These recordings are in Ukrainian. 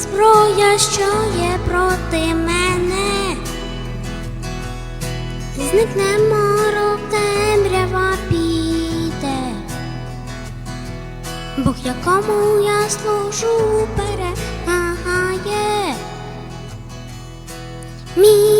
зброя, що є проти мене, зникне морок, темрява піде, Бог, якому я служу, перемагає. Мій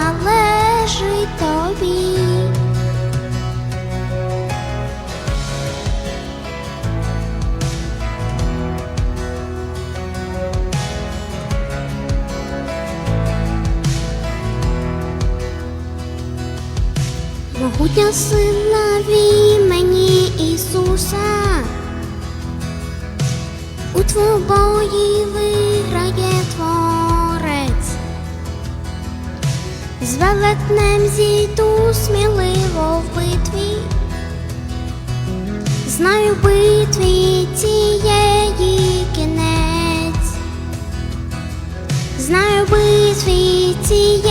Могутня сила в імені Ісуса, у твобої виграє Творець, з велетнем зійду сміливо в битві, знаю битві цієї кінець, знаю битві цієї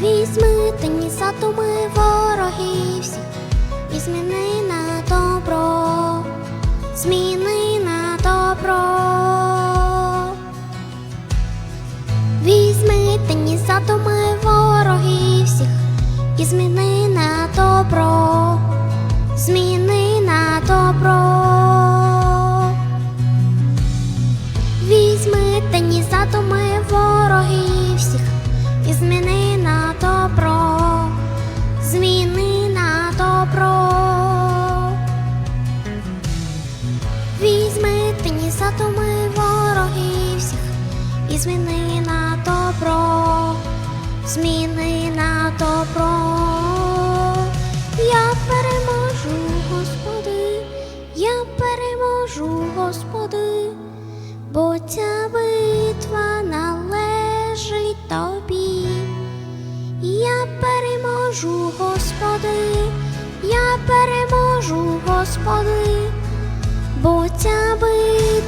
Візьми тені затуми ворогів всіх і зміни на добро, зміни на добро. Візьми тені ми ворогів всіх і зміни на добро, зміни зміни на добро, зміни на добро. Я переможу, Господи, я переможу, Господи, бо ця битва належить тобі. Я переможу, Господи, я переможу, Господи, бо ця битва